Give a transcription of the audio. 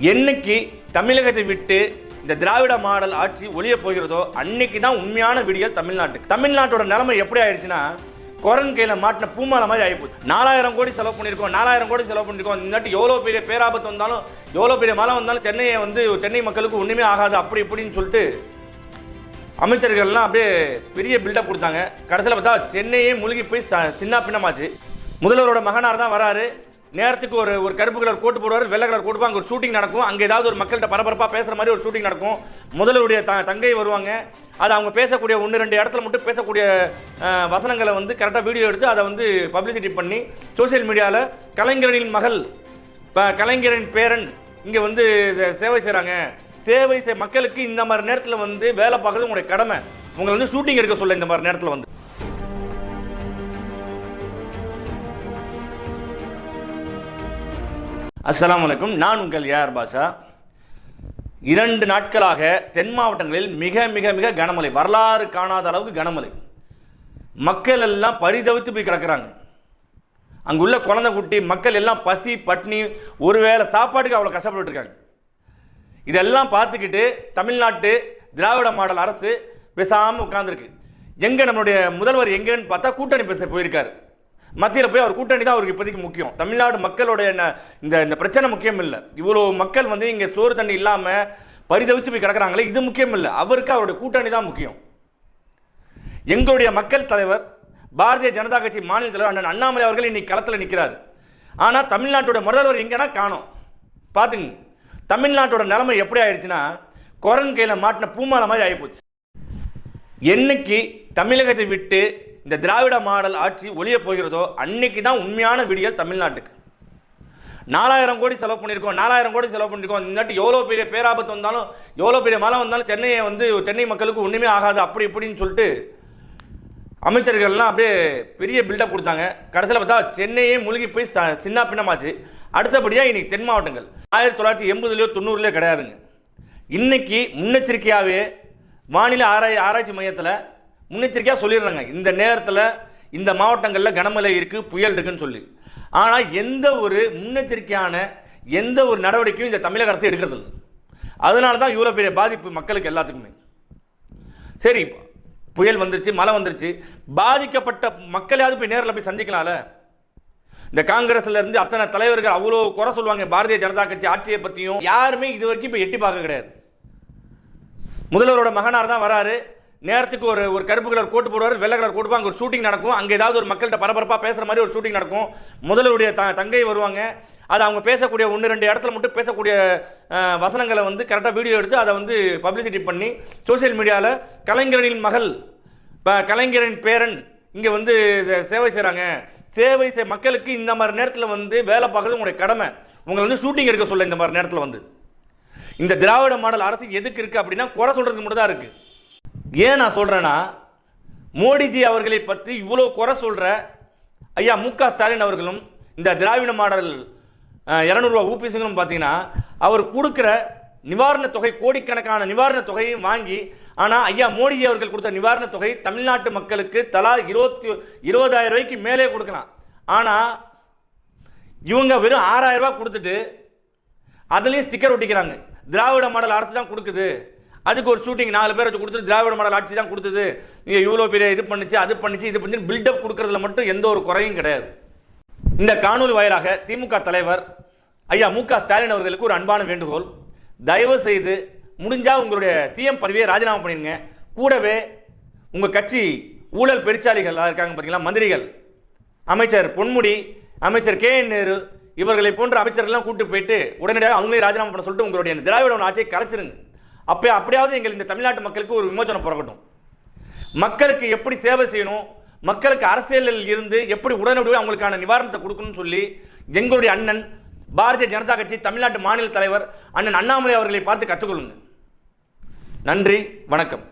என்னைக்கு தமிழகத்தை விட்டு இந்த திராவிட மாடல் ஆட்சி ஒழிய போகிறதோ அன்னைக்கு தான் உண்மையான விடியல் தமிழ்நாட்டுக்கு. தமிழ்நாட்டோட நிலைமை எப்படி ஆயிடுச்சுன்னா குரன் கையில் மாட்டின பூமாலை மாதிரி ஆகிப்போச்சு நாலாயிரம் கோடி செலவு பண்ணியிருக்கோம் நாலாயிரம் கோடி செலவு பண்ணியிருக்கோம். இந்த நாட்டு எவ்வளோ பெரிய பேராபத்து வந்தாலும் எவ்வளோ பெரிய மழை வந்தாலும் சென்னையை வந்து சென்னை மக்களுக்கு ஒன்றுமே ஆகாது அப்படி இப்படின்னு சொல்லிட்டு அமைச்சர்கள்லாம் அப்படியே பெரிய பில்டப் கொடுத்தாங்க. கடைசியில் பார்த்தா சென்னையே முழுகி போய் ச- சின்ன பின்னமாச்சு முதல்வரோட மகனார் தான் வராரு. நேரத்துக்கு ஒரு ஒரு கருப்பு கலர் கோட்டு போடுவார் வெள்ளை கலர் கோட்டு அங்கே ஒரு ஷூட்டிங் நடக்கும். அங்கே ஏதாவது ஒரு மக்கள்கிட்ட பரபரப்பாக பேசுகிற மாதிரி ஒரு ஷூட்டிங் நடக்கும். முதல்வருடைய த தங்கை வருவாங்க. அது அவங்க பேசக்கூடிய ஒன்று ரெண்டு இடத்துல மட்டும் பேசக்கூடிய வசனங்களை வந்து கரெக்டாக வீடியோ எடுத்து அதை வந்து பப்ளிசிட்டி பண்ணி சோஷியல் மீடியாவில் கலைஞரின் மகள் இப்போ கலைஞரின் பேரன் இங்கே வந்து சே- சேவை செய்கிறாங்க சேவை செய் மக்களுக்கு இந்த மாதிரி நேரத்தில் வந்து வேலை பார்க்குறது உங்களுடைய கடமை. உங்களை வந்து ஷூட்டிங் எடுக்க சொல்ல இந்த மாதிரி நேரத்தில் வந்து. அஸ்லாம் வலைக்கும் நான் உங்கள் ஏஆர் பாஷா. இரண்டு நாட்களாக தென் மாவட்டங்களில் மிக மிக மிக கனமழை வரலாறு காணாத அளவுக்கு கனமழை. மக்கள் எல்லாம் பரிதவித்து போய் கிடக்கிறாங்க. அங்குள்ள குழந்தை குட்டி மக்கள் எல்லாம் பசி பட்னி ஒருவேளை சாப்பாட்டுக்கு அவ்வளோ கஷ்டப்பட்டு இருக்காங்க இதெல்லாம் பார்த்துக்கிட்டு தமிழ்நாட்டு திராவிட மாடல் அரசு பேசாமல் உட்காந்துருக்கு எங்கே நம்மளுடைய முதல்வர் எங்கேன்னு பார்த்தா கூட்டணி பேச போயிருக்காரு. மத்தியில் போய் அவர் கூட்டணி தான் அவருக்கு இப்போதைக்கு முக்கியம். தமிழ்நாடு மக்களுடைய இந்த இந்த பிரச்சனை முக்கியம் இல்லை. இவ்வளோ மக்கள் வந்து இங்கே சோறு தண்ணி இல்லாமல் பரிதவிச்சு போய் கிடக்குறாங்களே இது முக்கியம் இல்லை. அவருக்கு அவருடைய கூட்டணி தான் முக்கியம். எங்களுடைய மக்கள் தலைவர் பாரதிய ஜனதா கட்சி மாநில தலைவர் அண்ணன் அண்ணாமலை அவர்கள் இன்னைக்கு களத்தில் நிற்கிறார் ஆனால் தமிழ்நாட்டோட முதல்வர் எங்கன்னா காணோம். பார்த்துங்க தமிழ்நாட்டோட நிலைமை எப்படி ஆயிடுச்சுன்னா குரன் கையில் மாட்டின பூமாலை மாதிரி ஆகிப்போச்சு என்னைக்கு தமிழகத்தை விட்டு இந்த திராவிட மாடல் ஆட்சி ஒளிய போகிறதோ அன்னைக்கு தான் உண்மையான விடியல் தமிழ்நாட்டுக்கு. நாலாயிரம் கோடி செலவு பண்ணியிருக்கோம் நாலாயிரம் கோடி செலவு பண்ணியிருக்கோம். இந்த நாட்டு எவ்வளோ பெரிய பேராபத்து வந்தாலும் எவ்வளோ பெரிய மழை வந்தாலும் சென்னையை வந்து சென்னை மக்களுக்கு ஒன்றுமே ஆகாது அப்படி இப்படின்னு சொல்லிட்டு அமைச்சர்கள்லாம் அப்படியே பெரிய பில்டப் கொடுத்தாங்க. கடைசியில் பார்த்தா சென்னையே மூழ்கி போய் சின்ன பின்னமாச்சு. அடுத்தபடியாக இன்றைக்கி தென் மாவட்டங்கள். ஆயிரத்தி தொள்ளாயிரத்தி எண்பதுலையோ தொண்ணூறுலையோ கிடையாதுங்க. இன்றைக்கி முன்னெச்சரிக்கையாகவே வானிலை ஆராய் ஆராய்ச்சி மையத்தில் முன்னெச்சரிக்கையாக சொல்லிடுறாங்க. இந்த நேரத்தில் இந்த மாவட்டங்களில் கனமழை இருக்குது புயல் இருக்குன்னு சொல்லி. ஆனால் எந்த ஒரு முன்னெச்சரிக்கையான எந்த ஒரு நடவடிக்கையும் இந்த தமிழக அரசு எடுக்கிறது இல்லை. அதனால தான் இவ்வளோ பெரிய பாதிப்பு மக்களுக்கு எல்லாத்துக்குமே. சரி புயல் வந்துருச்சு மழை வந்துருச்சு. பாதிக்கப்பட்ட மக்களையாவது போய் நேரில் போய் சந்திக்கலாம்ல? இந்த காங்கிரஸ்ல இருந்து அத்தனை தலைவர்கள் அவ்வளோ குறை சொல்லுவாங்க. பாரதிய ஜனதா கட்சி ஆட்சியை பற்றியும் யாருமே இது வரைக்கும் இப்போ எட்டி பார்க்க கிடையாது. முதல்வரோட மகனார் தான் வராரு. நேரத்துக்கு ஒரு ஒரு கருப்பு கலர் கோட்டு போடுவார் வெள்ளை கலர் கோட்டு அங்கே ஒரு ஷூட்டிங் நடக்கும். அங்கே ஏதாவது ஒரு மக்கள்கிட்ட பரபரப்பாக பேசுகிற மாதிரி ஒரு ஷூட்டிங் நடக்கும். முதல்வருடைய த தங்கை வருவாங்க. அது அவங்க பேசக்கூடிய ஒன்று ரெண்டு இடத்துல மட்டும் பேசக்கூடிய வசனங்களை வந்து கரெக்டாக வீடியோ எடுத்து அதை வந்து பப்ளிசிட்டி பண்ணி சோஷியல் மீடியாவில் கலைஞரின் மகள் இப்போ கலைஞரின் பேரன் இங்கே வந்து சேவை செய்கிறாங்க சேவை செய் மக்களுக்கு இந்த மாதிரி நேரத்தில் வந்து வேலை பார்க்குறது உங்களுடைய கடமை. உங்களை வந்து ஷூட்டிங் எடுக்க சொல்ல இந்த மாதிரி நேரத்தில் வந்து. இந்த திராவிட மாடல் அரசு எதுக்கு இருக்குது அப்படின்னா குறை சொல்கிறதுக்கு மட்டும் தான் இருக்குது ஏன் நான் சொல்கிறேன்னா மோடிஜி அவர்களை பற்றி இவ்வளோ குறை சொல்கிற ஐயா மு க ஸ்டாலின் அவர்களும் இந்த திராவிட மாடல் இரநூறுவா ஊபிசிங்களும் பார்த்தீங்கன்னா அவர் கொடுக்குற நிவாரணத் தொகை கோடிக்கணக்கான நிவாரணத் தொகையும் வாங்கி ஆனால் ஐயா மோடிஜி அவர்கள் கொடுத்த நிவாரணத் தொகை தமிழ்நாட்டு மக்களுக்கு தலா இருபத்தி இருபதாயிரம் ரூபாய்க்கு மேலே கொடுக்கலாம். ஆனால் இவங்க வெறும் ஆறாயிரம் ரூபா கொடுத்துட்டு அதுலேயும் ஸ்டிக்கர் ஒட்டிக்கிறாங்க. திராவிட மாடல் அரசு தான் கொடுக்குது. அதுக்கு ஒரு ஷூட்டிங் நாலு பேர் வச்சு கொடுத்துட்டு திராவிட மாடல் ஆட்சி தான் கொடுத்தது. நீங்கள் இவ்வளோ பெரிய இது பண்ணிச்சு அது பண்ணிச்சு இது பண்ணி பில்டப் கொடுக்கறதுல மட்டும் எந்த ஒரு குறையும் கிடையாது. இந்த காணொலி வாயிலாக திமுக தலைவர் ஐயா மு க ஸ்டாலின் அவர்களுக்கு ஒரு அன்பான வேண்டுகோள். தயவு செய்து முடிஞ்சால் உங்களுடைய சிஎம் பதவியை ராஜினாமா பண்ணிடுங்க. கூடவே உங்கள் கட்சி ஊழல் பெருச்சாளிகளாக இருக்காங்க பார்த்தீங்களா மந்திரிகள் அமைச்சர் பொன்முடி அமைச்சர் கே என் நேரு இவர்களை போன்ற அமைச்சர்கள்லாம் கூட்டு போயிட்டு உடனடியாக அவங்களே ராஜினாமா பண்ண சொல்லிட்டு உங்களுடைய திராவிட ஆட்சியை கலைச்சிருங்க. அப்போ அப்படியாவது எங்கள் இந்த தமிழ்நாட்டு மக்களுக்கு ஒரு விமோசனம் பிறக்கட்டும் மக்களுக்கு எப்படி சேவை செய்யணும் மக்களுக்கு அரசியலில் இருந்து எப்படி உடனடியாக அவங்களுக்கான நிவாரணத்தை கொடுக்கணும்னு சொல்லி எங்களுடைய அண்ணன் பாரதிய ஜனதா கட்சி தமிழ்நாட்டு மாநில தலைவர் அண்ணன் அண்ணாமலை அவர்களை பார்த்து கற்றுக்கொள்ளுங்க. நன்றி வணக்கம்.